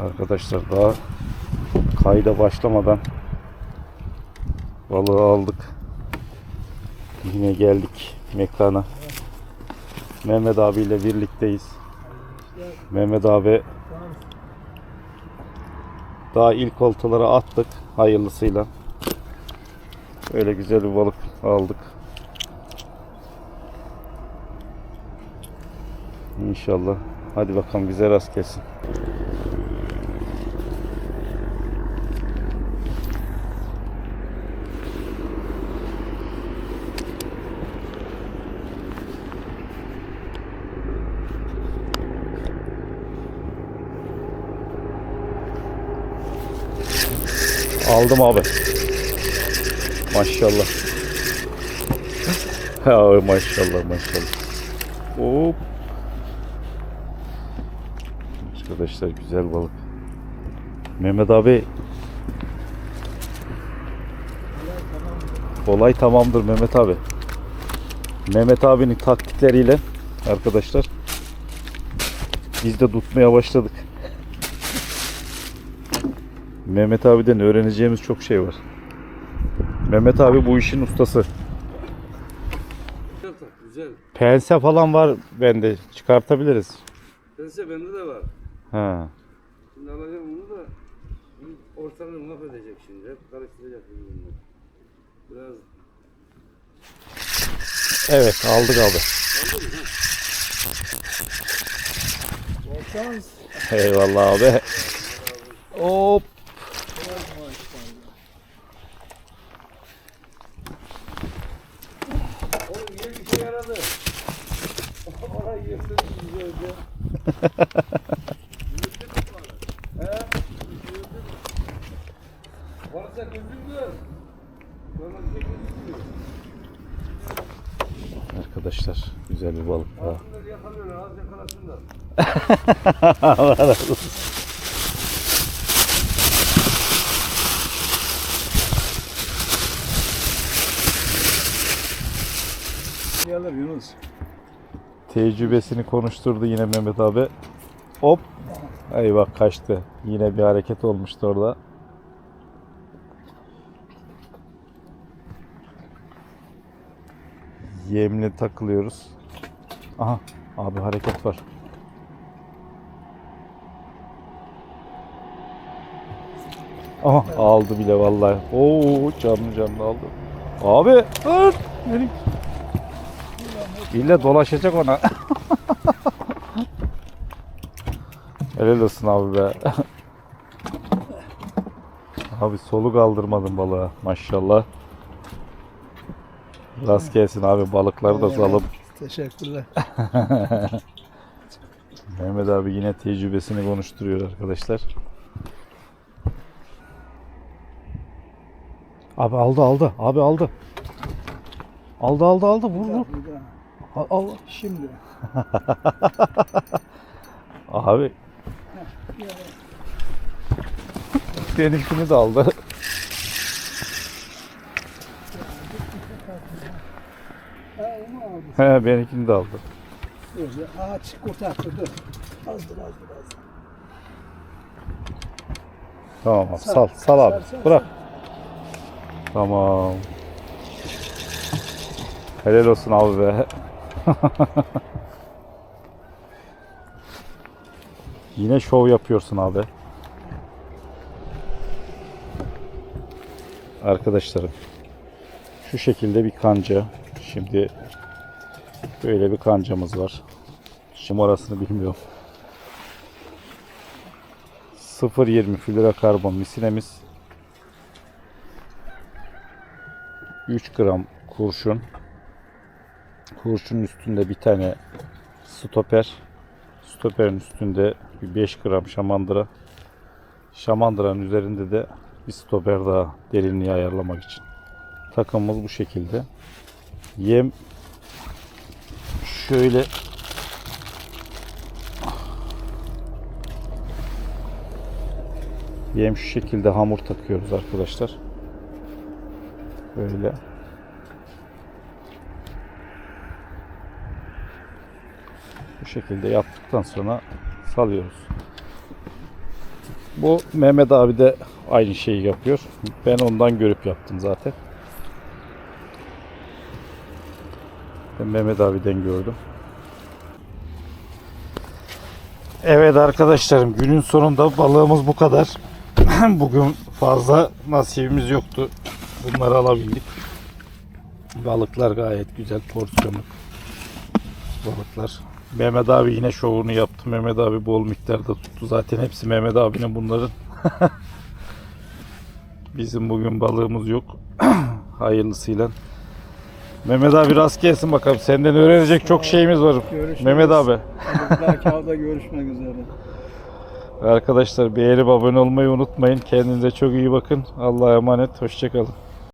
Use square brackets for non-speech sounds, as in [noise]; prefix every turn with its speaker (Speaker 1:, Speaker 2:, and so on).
Speaker 1: Arkadaşlar daha kayda başlamadan balığı aldık. Yine geldik mekana. Mehmet abiyle birlikteyiz. Mehmet abi daha ilk oltaları attık hayırlısıyla. Böyle güzel bir balık aldık. İnşallah. Hadi bakalım bize rast gelsin. Aldım abi. Maşallah. Ha maşallah maşallah. Hop. Arkadaşlar güzel balık. Mehmet abi. Olay tamamdır Mehmet abi. Mehmet abinin taktikleriyle arkadaşlar biz de tutmaya başladık. Mehmet abiden öğreneceğimiz çok şey var. Mehmet abi bu işin ustası.
Speaker 2: Güzel tak, güzel.
Speaker 1: Pense falan var bende. Çıkartabiliriz.
Speaker 2: Pense bende de var.
Speaker 1: Ha.
Speaker 2: Şimdi alacağım onu da ortalığı mahvedecek şimdi. Hep karıştıracak bunu. Biraz
Speaker 1: Evet aldık abi.
Speaker 3: Olsanız
Speaker 1: Eyvallah abi. Hop.
Speaker 2: Oğlum yine bir şey yaradı. Orayı. He? Varsa bir şey gözükmüyor.
Speaker 1: Arkadaşlar güzel bir balık daha.
Speaker 2: Aslında yakalıyorlar, az yakalasınlar. [laughs]
Speaker 1: Allah razı olsun.
Speaker 3: Alır Yunus.
Speaker 1: Tecrübesini konuşturdu yine Mehmet abi. Hop. Eyvah kaçtı. Yine bir hareket olmuştu orada. Yemle takılıyoruz. Aha abi hareket var. Aha aldı bile vallahi. Oo canlı canlı aldı. Abi dur. İlle dolaşacak ona. Helal olsun abi be. abi solu kaldırmadın balığa maşallah. Rast gelsin abi balıkları da salıp.
Speaker 3: Teşekkürler.
Speaker 1: Mehmet abi yine tecrübesini konuşturuyor arkadaşlar. Abi aldı aldı. Abi aldı. Aldı aldı aldı. Vur vur. Al, al.
Speaker 3: Şimdi. [laughs]
Speaker 1: Abi. Benimkini de aldı. He benimkini de aldı.
Speaker 3: Öyle ağaç kurtardı. Dur. Azdır azdır azdır.
Speaker 1: Tamam abi
Speaker 3: Sal,
Speaker 1: sal sal abi
Speaker 3: sal, sal,
Speaker 1: bırak. Tamam. Helal olsun abi be. [laughs] Yine şov yapıyorsun abi. Arkadaşlarım. Şu şekilde bir kanca. Şimdi böyle bir kancamız var. Şımarasını bilmiyorum. 0.20 florokarbon misinemiz 3 gram kurşun kurşunun üstünde bir tane stoper. Stoperin üstünde bir 5 gram şamandıra. Şamandıranın üzerinde de bir stoper daha derinliği ayarlamak için. Takımımız bu şekilde. Yem şöyle. Yem şu şekilde hamur takıyoruz arkadaşlar. Böyle. Bu şekilde yaptıktan sonra salıyoruz. Bu Mehmet abi de aynı şeyi yapıyor. Ben ondan görüp yaptım zaten. Ben Mehmet abiden gördüm. Evet arkadaşlarım günün sonunda balığımız bu kadar. [clears throat] Bugün fazla nasibimiz yoktu. Bunları alabildik. Balıklar gayet güzel porsiyonlu balıklar. Mehmet abi yine şovunu yaptı. Mehmet abi bol miktarda tuttu. Zaten hepsi Mehmet abinin bunların. [laughs] Bizim bugün balığımız yok. [clears throat] Hayırlısıyla. Mehmet abi rast gelsin bakalım. Senden öğrenecek çok şeyimiz var.
Speaker 3: Görüşürüz.
Speaker 1: Mehmet abi.
Speaker 3: Görüşmek üzere.
Speaker 1: Arkadaşlar beğenip abone olmayı unutmayın. Kendinize çok iyi bakın. Allah'a emanet. Hoşçakalın.